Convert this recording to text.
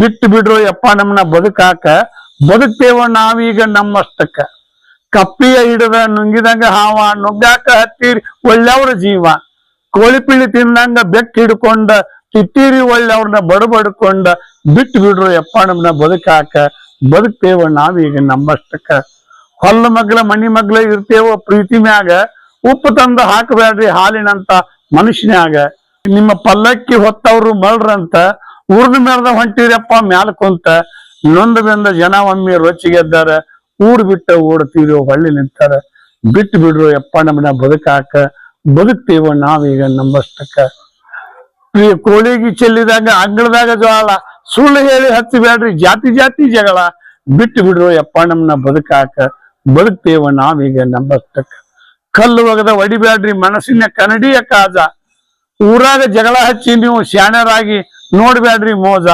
ಬಿಟ್ಟು ಬಿಡ್ರೋ ಯಪ್ಪ ನಮ್ಮನ್ನ ಬದುಕಾಕ, ಬದುಕ್ತೇವ ನಾವೀಗ ನಮ್ಮಷ್ಟಕ್ಕ. ಕಪ್ಪಿಯ ಹಿಡದ ನುಂಗಿದಂಗ ಹಾವ, ನುಗ್ಗಾಕ ಹತ್ತೀರಿ ಒಳ್ಳೆಯವ್ರ ಜೀವ. ಕೋಳಿ ಪಿಳಿ ತಿಂದಂಗ ಬೆಕ್ಕ ಹಿಡ್ಕೊಂಡ, ತಿತ್ತೀರಿ ಒಳ್ಳೆಯವ್ರನ್ನ ಬಡಬಡ್ಕೊಂಡ, ಬಿಟ್ಟು ಬಿಡ್ರು ಯಪ್ಪ ನಮ್ಮನ್ನ ಬದುಕಾಕ, ಬದುಕ್ತೇವ ನಾವೀಗ ನಮ್ಮಷ್ಟಕ್ಕ. ಹೊಲ್ಲ ಮಗ್ಲ, ಮನಿ ಮಗ್ಲ ಇರ್ತೇವ ಪ್ರೀತಿ ಮ್ಯಾಗ, ಉಪ್ಪು ತಂದು ಹಾಕಬೇಡ್ರಿ ಹಾಲಿನಂತ ಮನುಷ್ಯನ್ಯಾಗ. ನಿಮ್ಮ ಪಲ್ಲಕ್ಕಿ ಹೊತ್ತವ್ರು ಮಳ್ರಂತ ಉರ್ದ ಮೆರೆದ ಹೊಂಟಿರಪ್ಪ ಮ್ಯಾಲ ಕುಂತ ನೊಂದ ಬೆಂದ ಜನ ಒಮ್ಮೆ ರೊಚ್ಚಿಗೆದ್ದಾರ ಊರ್ ಬಿಟ್ಟ ಓಡ್ತೀರೋ ಹೊಳ್ಳಿ ನಿಂತಾರ. ಬಿಟ್ಟು ಬಿಡ್ರು ಯಪ್ಪ ನಮ್ಮನ್ನ ಬದುಕಾಕ, ಬದುಕ್ತೇವ ನಾವೀಗ ನಂಬಷ್ಟಕ್ಕ. ಕೋಳಿಗಿ ಚೆಲ್ಲಿದಾಗ, ಅಂಗಳದಾಗ ಜ್ವಾಳ, ಸುಳ್ಳು ಹೇಳಿ ಹಚ್ಚಬೇಡ್ರಿ ಜಾತಿ ಜಾತಿ ಜಗಳ. ಬಿಟ್ಟು ಬಿಡ್ರು ಯಪ್ಪ ನಮ್ಮನ್ನ ಬದುಕಾಕ, ಬದುಕ್ತೇವ ನಾವೀಗ ನಂಬಷ್ಟಕ್ಕ. ಕಲ್ಲು ಒಗದ ಒಡಿಬ್ಯಾಡ್ರಿ, ಮನಸ್ಸಿನ ಕನ್ನಡಿಯ ಕಾಜ. ಊರಾಗ ಜಗಳ ಹಚ್ಚಿ ನೀವು ಶಾಣ್ಯರಾಗಿ ನೋಡ್ಬ್ಯಾಡ್ರಿ ಮೋಜ.